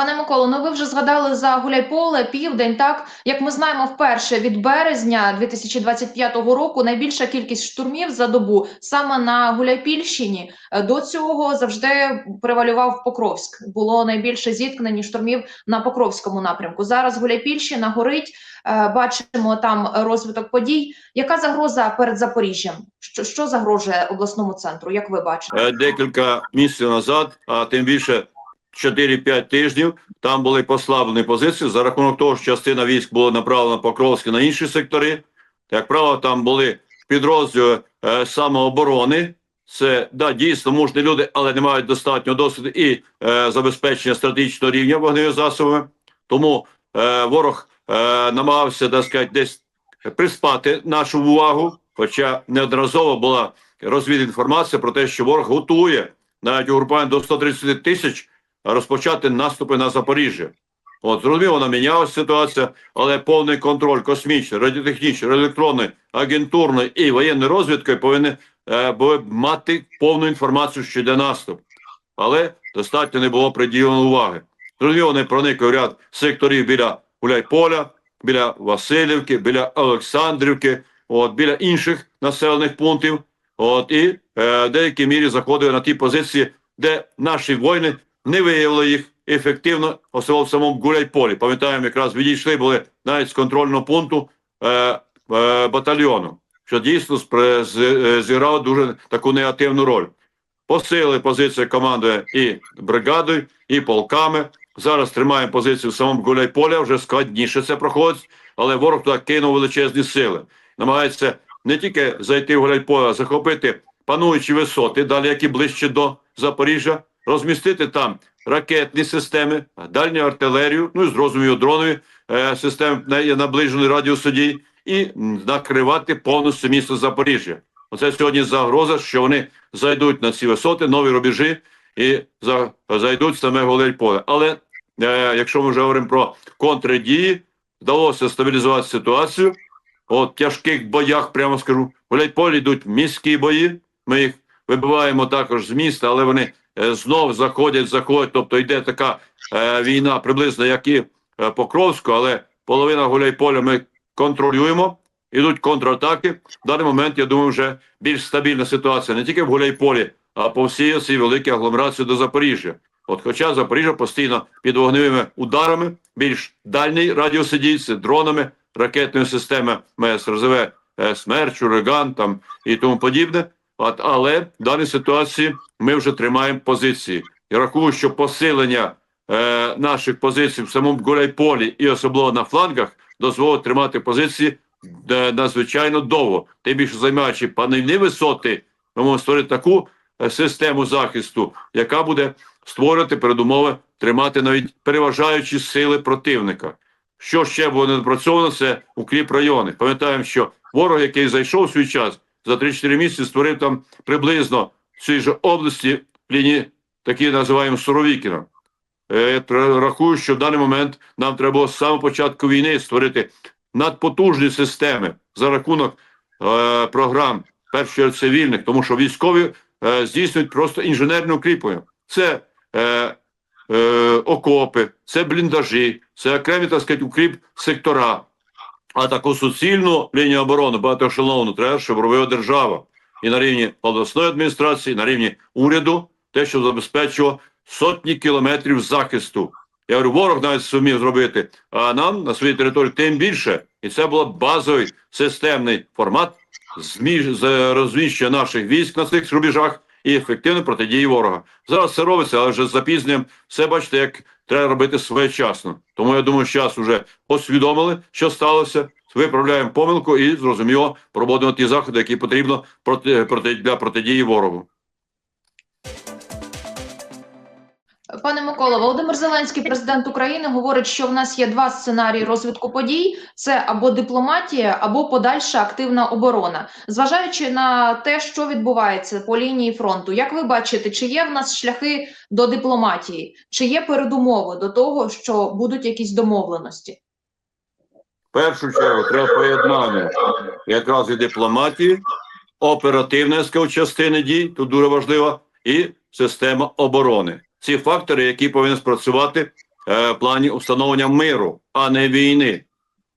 Пане Миколо, ну ви вже згадали за Гуляйполе, Південь. Так як ми знаємо, вперше від березня 2025 року найбільша кількість штурмів за добу саме на Гуляйпільщині. Е, До цього завжди превалював Покровськ. Було найбільше зіткнень і штурмів на Покровському напрямку. Зараз Гуляйпільщина горить. Е, Бачимо там розвиток подій. Яка загроза перед Запоріжжям? Що, що загрожує обласному центру? Як ви бачите? Е, декілька місяців назад, а тим більше 4-5 тижнів, там були послаблені позиції за рахунок того, що частина військ була направлена Покровське на інші сектори. Як правило, там були підрозділи е, самооборони. Це да, дійсно мужні люди, але не мають достатнього досвіду і е, забезпечення стратегічного рівня вогневими засобами. Тому е, ворог е, намагався так сказати, десь приспати нашу увагу, хоча неодноразово була розвідінформація про те, що ворог готує навіть угрупування до 130 тисяч розпочати наступи на Запоріжжя. От зрозуміло, вона мінялася ситуація, але повний контроль космічної, радіотехнічної, радіоелектронної, агентурної і воєнної розвідки повинні е, були мати повну інформацію, що йде наступ. Але достатньо не було приділено уваги. Зрозуміло, вони проникли в ряд секторів біля Гуляйполя, біля Васильівки, біля Олександрівки, от, біля інших населених пунктів. От, і е, в деякій мірі заходили на ті позиції, де наші воїни не виявили їх ефективно, особливо в самому Гуляйполі. Пам'ятаємо, якраз відійшли були навіть з контрольного пункту е, е, батальйону, що дійсно е, зіграло дуже таку негативну роль. Посилили позиції командою і бригадою, і полками. Зараз тримаємо позицію в самому Гуляйполі, вже складніше це проходить, але ворог туди кинув величезні сили. Намагається не тільки зайти в Гуляйполе, а захопити пануючі висоти, далі які ближче до Запоріжжя, розмістити там ракетні системи, дальню артилерію, ну і зрозуміло, дронові е, системи на- наближеної радіусу дій, і накривати повністю місто Запоріжжя. Оце сьогодні загроза, що вони зайдуть на ці висоти, нові рубежі і за, зайдуть в саме Гуляйполе. Але е, якщо ми вже говоримо про контрдії, вдалося стабілізувати ситуацію. От тяжких боях, прямо скажу, в Гуляйполі йдуть міські бої. Ми їх вибиваємо також з міста, але вони знов заходять, заходять. Тобто йде така е, війна, приблизно як і е, Покровську, але половина Гуляйполя ми контролюємо. Ідуть контратаки. В даний момент, я думаю, вже більш стабільна ситуація не тільки в Гуляйполі, а по всій цій великій агломерації до Запоріжжя. От, хоча Запоріжжя постійно під вогневими ударами, більш дальній радіус це дронами, ракетною системою МСРЗВ, е, Смерч, Ураган там і тому подібне. От, але в даній ситуації ми вже тримаємо позиції. Я рахую, що посилення е, наших позицій в самому Гуляйполі і особливо на флангах дозволить тримати позиції е, надзвичайно довго. Тим більше займаючи панельні висоти, ми можемо створити таку е, систему захисту, яка буде створювати передумови тримати навіть переважаючі сили противника. Що ще було недопрацьовано, це укріп райони. Пам'ятаємо, що ворог, який зайшов у свій час, за 3-4 місяці створив там приблизно в цій же області лінії, такі називаємо Суровікіна. Е, рахую, що в даний момент нам треба було з самого початку війни створити надпотужні системи за рахунок е, програм першої цивільних, тому що військові е, здійснюють просто інженерне укріплення. Це е, е, окопи, це бліндажі, це окремі, так сказати, укріп сектора. А таку суцільну лінію оборони багатоешелонну треба, щоб робила держава. І на рівні обласної адміністрації, і на рівні уряду, те, що забезпечило сотні кілометрів захисту. Я говорю, ворог навіть сумів зробити, а нам на своїй території тим більше. І це був базовий системний формат розміщення наших військ на цих рубежах і ефективної протидії ворога. Зараз це робиться, але вже з запізненням все бачите, як треба робити своєчасно. Тому я думаю, що зараз вже усвідомили, що сталося. Виправляємо помилку і зрозуміло проводимо ті заходи, які потрібно проти, проти для протидії ворогу. Пане Микола, Володимир Зеленський, президент України, говорить, що в нас є два сценарії розвитку подій: це або дипломатія, або подальша активна оборона. Зважаючи на те, що відбувається по лінії фронту, як ви бачите, чи є в нас шляхи до дипломатії, чи є передумови до того, що будуть якісь домовленості? В першу чергу треба поєднання якраз і дипломатії, оперативної частини дій, тут дуже важливо, і система оборони. Ці фактори, які повинні спрацювати е, плані установлення миру, а не війни.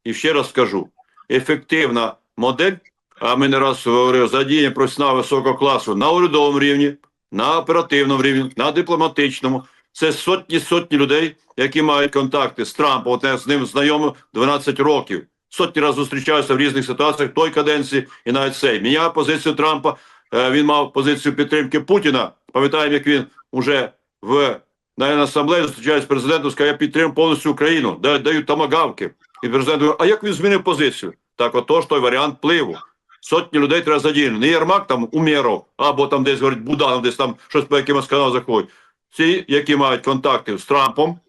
І ще раз скажу: ефективна модель, а ми не раз говорили, задіяння професіонала високого класу на урядовому рівні, на оперативному рівні, на дипломатичному. Це сотні сотні людей, які мають контакти з Трампом. От я з ним знайомий 12 років. Сотні разів зустрічаюся в різних ситуаціях той каденції і навіть цей. Міняв позицію Трампа. е, Він мав позицію підтримки Путіна. Пам'ятаємо, як він уже в на асамблеї зустрічається з президентом, сказав, я підтримую повністю Україну, да- дають тамагавки. І президент говорить, а як він змінив позицію? Так отож той варіант впливу. Сотні людей треба задіяно. Не Єрмак там уміров, або там десь говорить Буданов, десь там щось по якимось каналам заходить. Ці, які мають контакти з Трампом,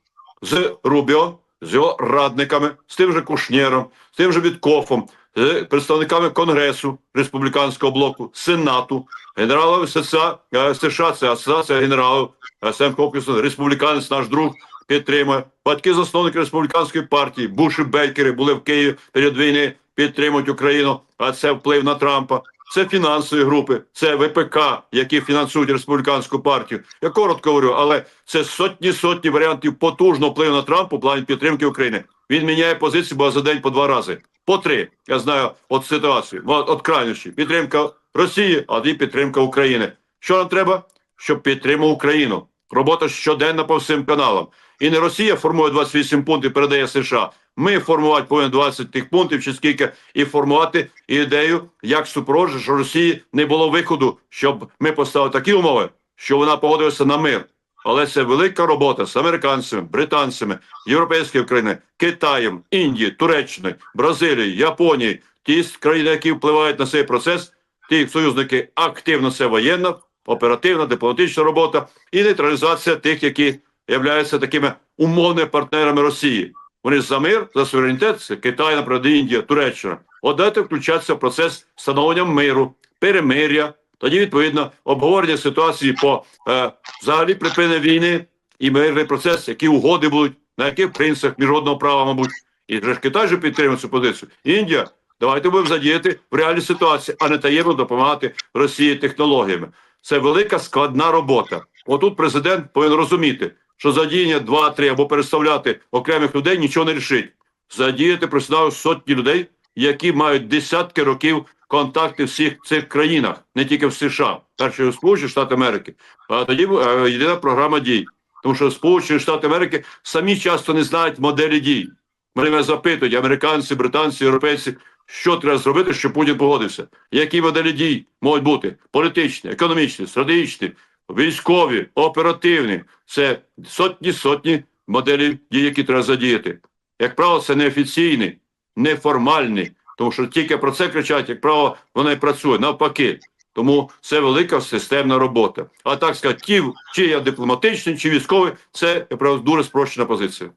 з Рубіо, з його радниками, з тим же Кушнєром, з тим же Віткофом, з представниками Конгресу Республіканського блоку, Сенату, генералами США, е, США це Асоціація генералів, е, Сем Хопкінсон, республіканець, наш друг, підтримує. Батьки засновники республіканської партії, Буш і Бейкери були в Києві перед війни, підтримують Україну, а це вплив на Трампа. Це фінансові групи, це ВПК, які фінансують республіканську партію. Я коротко говорю, але це сотні сотні варіантів потужного впливу на Трампа у плані підтримки України. Він міняє позицію, бо за день по два рази, по три. Я знаю от ситуації, от, от крайнощі. Підтримка Росії, а дві підтримка України. Що нам треба? Щоб підтримав Україну. Робота щоденна по всім каналам. І не Росія формує 28 пунктів, передає США. Ми формувати повинні 20 тих пунктів чи скільки, і формувати ідею, як супроводжувати, що Росії не було виходу, щоб ми поставили такі умови, що вона погодилася на мир. Але це велика робота з американцями, британцями, європейськими країнами, Китаєм, Індією, Туреччиною, Бразилією, Японією. Ті країни, які впливають на цей процес, ті союзники активно це воєнна, оперативна, дипломатична робота і нейтралізація тих, які являються такими умовними партнерами Росії. Вони за мир, за суверенітет, Китай, наприклад, Індія, Туреччина. От дайте включатися в процес встановлення миру, перемир'я, тоді відповідно обговорення ситуації по е, взагалі припинення війни і мирний процес, які угоди будуть, на яких принципах міжнародного права, мабуть, і вже ж Китай же підтримує цю позицію. Індія, давайте будемо задіяти в реальній ситуації, а не таємно допомагати Росії технологіями. Це велика складна робота. Отут президент повинен розуміти, що задіяння 2-3 або переставляти окремих людей нічого не рішить. Задіяти професіоналів сотні людей, які мають десятки років контакти в всіх цих країнах, не тільки в США, перше Сполучені Штати Америки, а тоді е, єдина програма дій. Тому що Сполучені Штати Америки самі часто не знають моделі дій. Вони мене запитують, американці, британці, європейці, що треба зробити, щоб Путін погодився. Які моделі дій можуть бути політичні, економічні, стратегічні, військові, оперативні. Це сотні сотні моделей дій, які треба задіяти. Як правило, це неофіційні, неформальні, тому що тільки про це кричать, як правило, воно і працює навпаки. Тому це велика системна робота. А так сказати, чи я дипломатичний, чи військовий, це дуже спрощена позиція.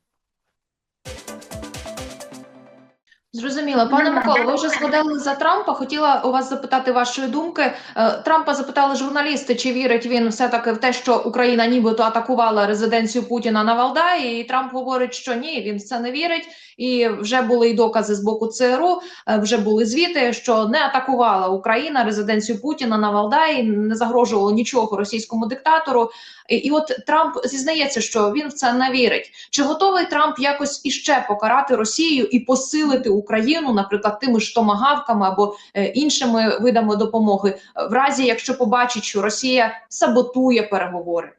Зрозуміло, пане Миколо, ви вже згадали за Трампа. Хотіла у вас запитати вашої думки. Е, Трампа запитали журналісти, чи вірить він все таки в те, що Україна нібито атакувала резиденцію Путіна на Валдаї. І Трамп говорить, що ні, він в це не вірить. І вже були й докази з боку ЦРУ, е, вже були звіти, що не атакувала Україна резиденцію Путіна на Валдаї, не загрожувало нічого російському диктатору. І, і от Трамп зізнається, що він в це не вірить. Чи готовий Трамп якось іще покарати Росію і посилити Україну, наприклад, тими ж томагавками або е, іншими видами допомоги, в разі якщо побачить, що Росія саботує переговори?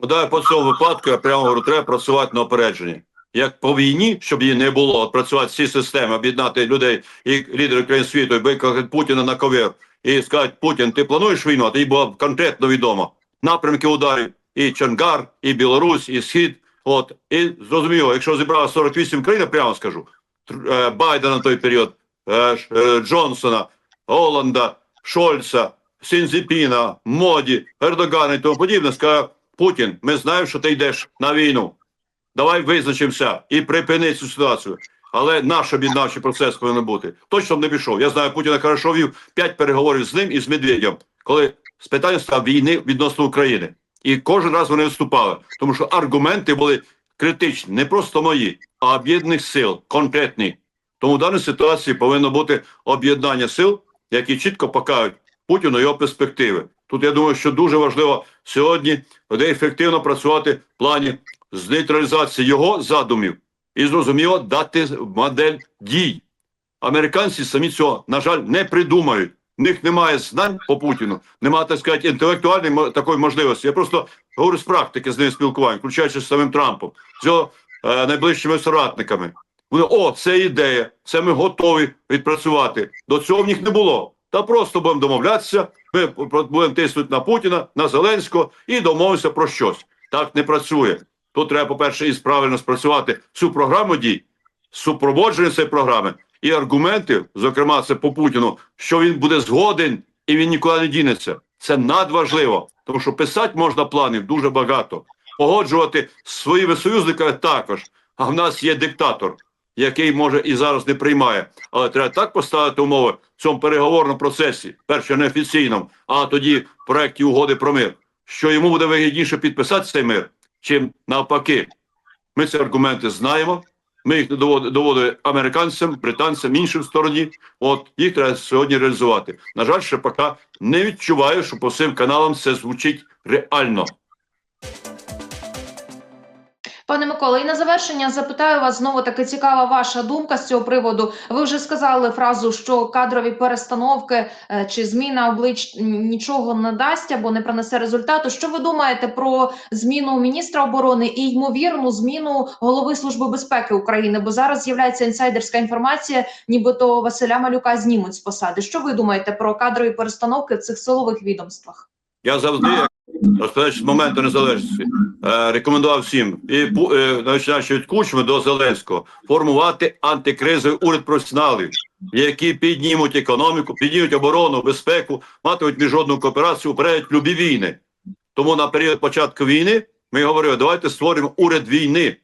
Ну, да, по цьому випадку я прямо говорю, треба працювати на опередженні. Як по війні, щоб її не було, працювати всі системи, об'єднати людей і лідерів країн світу, і викликати Путіна на ковер, і сказати, Путін, ти плануєш війну, а тоді було конкретно відомо. Напрямки ударів і Чонгар, і Білорусь, і Схід. От, і зрозуміло, якщо зібрали 48 країн, прямо скажу, е, Байдена на той період, е, е, Джонсона, Голланда, Шольца, Сінзіпіна, Моді, Ердогана і тому подібне, сказав, Путін, ми знаємо, що ти йдеш на війну. Давай визначимося і припини цю ситуацію. Але наш об'єднавчий процес повинен бути. Точно б не пішов. Я знаю, Путіна хорошо вів п'ять переговорів з ним і з Медведєм, коли з питання став війни відносно України. І кожен раз вони виступали, тому що аргументи були критичні, не просто мої, а об'єднаних сил, конкретні. Тому в даній ситуації повинно бути об'єднання сил, які чітко покажуть Путіну його перспективи. Тут я думаю, що дуже важливо сьогодні де ефективно працювати в плані з нейтралізації його задумів і зрозуміло дати модель дій. Американці самі цього, на жаль, не придумають. В них немає знань по Путіну, немає, так сказати, інтелектуальної такої можливості. Я просто говорю з практики з ним спілкування, включаючи з самим Трампом, з його е, найближчими соратниками. Вони, о, це ідея, це ми готові відпрацювати. До цього в них не було. Та просто будемо домовлятися, ми будемо тиснути на Путіна, на Зеленського і домовимося про щось. Так не працює. Тут треба, по-перше, і правильно спрацювати цю програму дій, супроводження цієї програми і аргументи, зокрема, це по Путіну, що він буде згоден і він нікуди не дінеться. Це надважливо, тому що писати можна планів дуже багато, погоджувати своїми союзниками також. А в нас є диктатор, який може і зараз не приймає. Але треба так поставити умови в цьому переговорному процесі, перше неофіційному, а тоді в проєкті угоди про мир, що йому буде вигідніше підписати цей мир, чим навпаки. Ми ці аргументи знаємо. Ми їх доводили, американцям, британцям, іншим стороні. От їх треба сьогодні реалізувати. На жаль, ще поки не відчуваю, що по всім каналам це звучить реально. Пане Микола, і на завершення запитаю вас знову таки цікава ваша думка з цього приводу. Ви вже сказали фразу, що кадрові перестановки е, чи зміна облич нічого не дасть або не принесе результату. Що ви думаєте про зміну міністра оборони і ймовірну зміну голови служби безпеки України? Бо зараз з'являється інсайдерська інформація, нібито Василя Малюка знімуть з посади. Що ви думаєте про кадрові перестановки в цих силових відомствах? Я завжди, з моменту незалежності, е, рекомендував всім, і е, починаючи від Кучми до Зеленського, формувати антикризовий уряд професіоналів, які піднімуть економіку, піднімуть оборону, безпеку, матимуть міжнародну кооперацію, упередять любі війни. Тому на період початку війни ми говорили, давайте створимо уряд війни.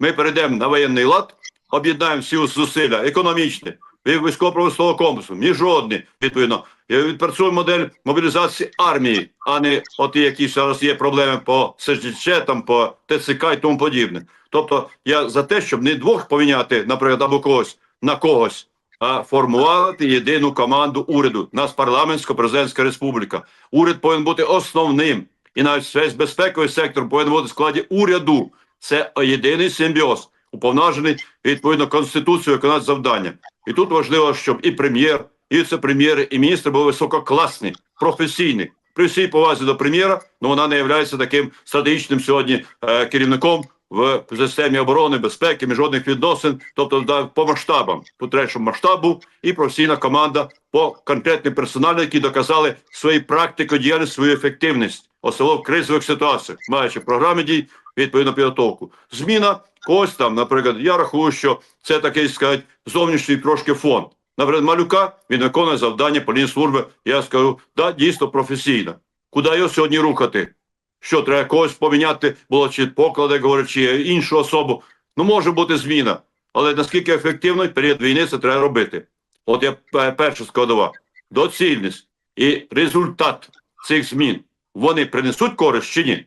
Ми перейдемо на воєнний лад, об'єднаємо всі зусилля економічні, військово-промислового комплексу, міжнародні, відповідно, і відпрацюємо модель мобілізації армії, а не от які зараз є проблеми по СЖЧ, там, по ТЦК і тому подібне. Тобто я за те, щоб не двох поміняти, наприклад, або когось на когось, а формувати єдину команду уряду. У нас парламентсько-президентська республіка. Уряд повинен бути основним. І навіть весь безпековий сектор повинен бути в складі уряду. Це єдиний симбіоз, уповноважений відповідно Конституцію виконати завдання. І тут важливо, щоб і прем'єр, і віце-прем'єри, і міністри були висококласні, професійні. При всій повазі до прем'єра, але вона не є таким стратегічним сьогодні е, керівником в системі оборони, безпеки, міжнародних відносин, тобто да, по масштабам. Тут треба, щоб масштаб був і професійна команда по конкретним персоналям, які доказали свою практику діяльність, свою ефективність, особливо в кризових ситуаціях, маючи програми дій, відповідну підготовку. Зміна когось там, наприклад, я рахую, що це такий сказати, зовнішній трошки фон. Наприклад, малюка він виконує завдання по лінії служби. Я скажу, да, дійсно професійно. Куди його сьогодні рухати? Що треба когось поміняти, було чи поклади, говорять, чи іншу особу. Ну, може бути зміна, але наскільки ефективно період війни це треба робити. От я перша складова. Доцільність і результат цих змін вони принесуть користь чи ні?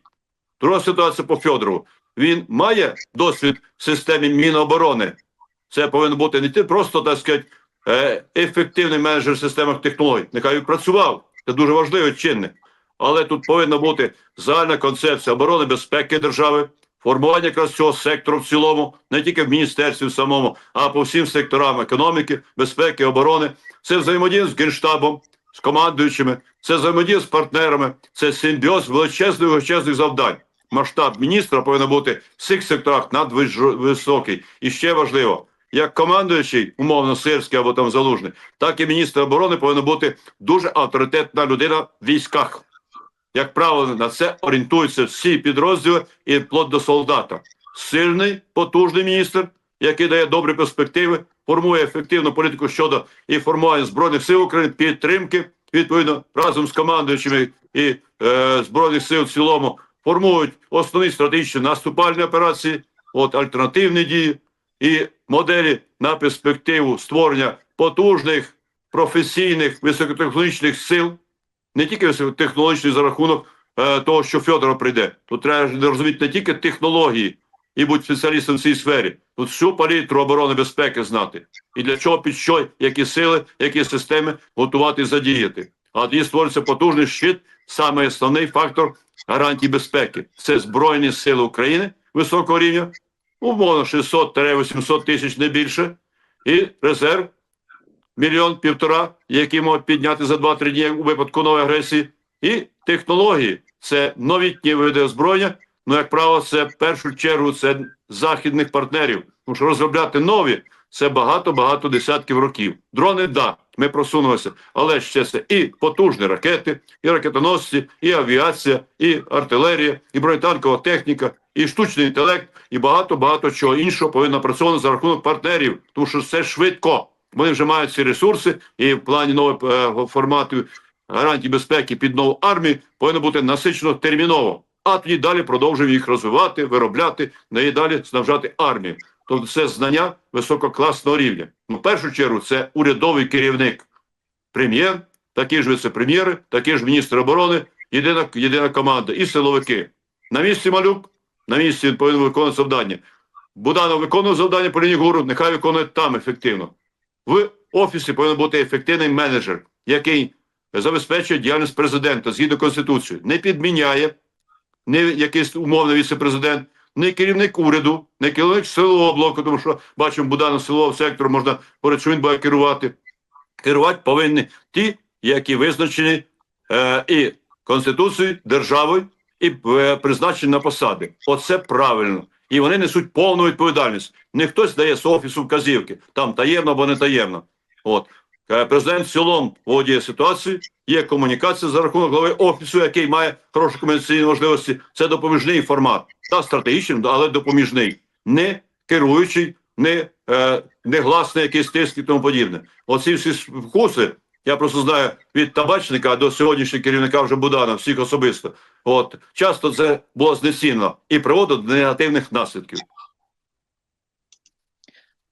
Друга ситуація по Федорову. Він має досвід в системі Міноборони. Це повинен бути не ти просто, так сказати, е, ефективний менеджер в системах технологій. Нехай він працював. Це дуже важливий чинник. Але тут повинна бути загальна концепція оборони безпеки держави, формування якраз цього сектору в цілому, не тільки в міністерстві самому, а по всім секторам економіки, безпеки, оборони. Це взаємодія з генштабом, з командуючими, це взаємодія з партнерами, це симбіоз величезних величезних завдань. Масштаб міністра повинен бути в цих секторах надвисокий. І ще важливо, як командуючий, умовно сирський або там залужний, так і міністр оборони повинен бути дуже авторитетна людина в військах. Як правило, на це орієнтуються всі підрозділи і вплоть до солдата. Сильний, потужний міністр, який дає добрі перспективи, формує ефективну політику щодо і формування збройних сил України, підтримки відповідно разом з командуючими і е, збройних сил в цілому формують основні стратегічні наступальні операції, от альтернативні дії і моделі на перспективу створення потужних професійних високотехнологічних сил, не тільки високотехнологічних за рахунок е, того, що Федоров прийде. Тут треба розуміти не тільки технології і бути спеціалістом в цій сфері. Тут всю палітру оборони безпеки знати. І для чого під що, які сили, які системи готувати задіяти. А тоді створюється потужний щит, саме основний фактор гарантій безпеки. Це Збройні Сили України, високого рівня, умовно 600-800 тисяч не більше, і резерв мільйон півтора, який можуть підняти за 2-3 дні у випадку нової агресії, і технології це новітні види озброєння. Ну, як правило, це в першу чергу це західних партнерів. Тому що розробляти нові це багато-багато десятків років. Дрони, да, ми просунулися, але ще це і потужні ракети, і ракетоносці, і авіація, і артилерія, і бронетанкова техніка, і штучний інтелект, і багато-багато чого іншого повинно працювати за рахунок партнерів, тому що це швидко. Вони вже мають ці ресурси, і в плані нового е, формату гарантій безпеки під нову армію повинно бути насичено терміново. А тоді далі продовжуємо їх розвивати, виробляти, і далі снабжати армію. Тобто це знання висококласного рівня. Ну, в першу чергу це урядовий керівник, прем'єр, такі ж віце-прем'єри, такі ж міністр оборони, єдина, єдина команда і силовики. На місці малюк, на місці він повинен виконувати завдання. Буданов виконує завдання по лінії гуру, нехай виконує там ефективно. В офісі повинен бути ефективний менеджер, який забезпечує діяльність президента згідно Конституції, не підміняє не якийсь умовний віце-президент, не керівник уряду, не керівник силового блоку, тому що бачимо Буданов силового сектору, можна говорити, що він буде керувати. Керувати повинні ті, які визначені е, і Конституцією, державою, і е, призначені на посади. Оце правильно. І вони несуть повну відповідальність. Не хтось дає з офісу вказівки, там таємно або не таємно. От. Президент в цілому володіє ситуацією, є комунікація за рахунок глави офісу, який має хороші комунікаційні можливості. Це допоміжний формат. Та стратегічний, але допоміжний. Не керуючий, не, е, не гласний якийсь тиск і тому подібне. Оці всі вкуси, я просто знаю від табачника до сьогоднішнього керівника вже Будана, всіх особисто. От часто це було знецінено і приводить до негативних наслідків.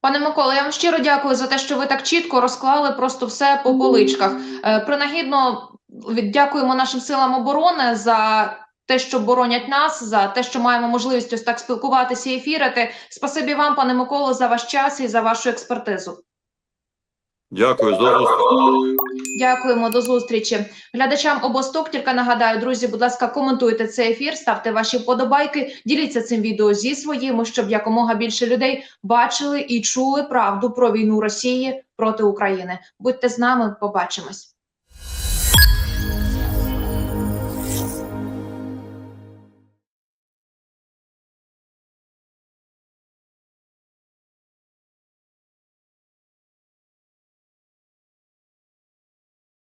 Пане Микола, я вам щиро дякую за те, що ви так чітко розклали просто все по поличках. Е, Принагідно дякуємо нашим силам оборони за те, що боронять нас, за те, що маємо можливість ось так спілкуватися і ефірити. Спасибі вам, пане Миколо, за ваш час і за вашу експертизу. Дякую за зустріч. Дякуємо до зустрічі. Глядачам обосток тільки нагадаю, друзі, будь ласка, коментуйте цей ефір, ставте ваші вподобайки, діліться цим відео зі своїми, щоб якомога більше людей бачили і чули правду про війну Росії проти України. Будьте з нами, побачимось.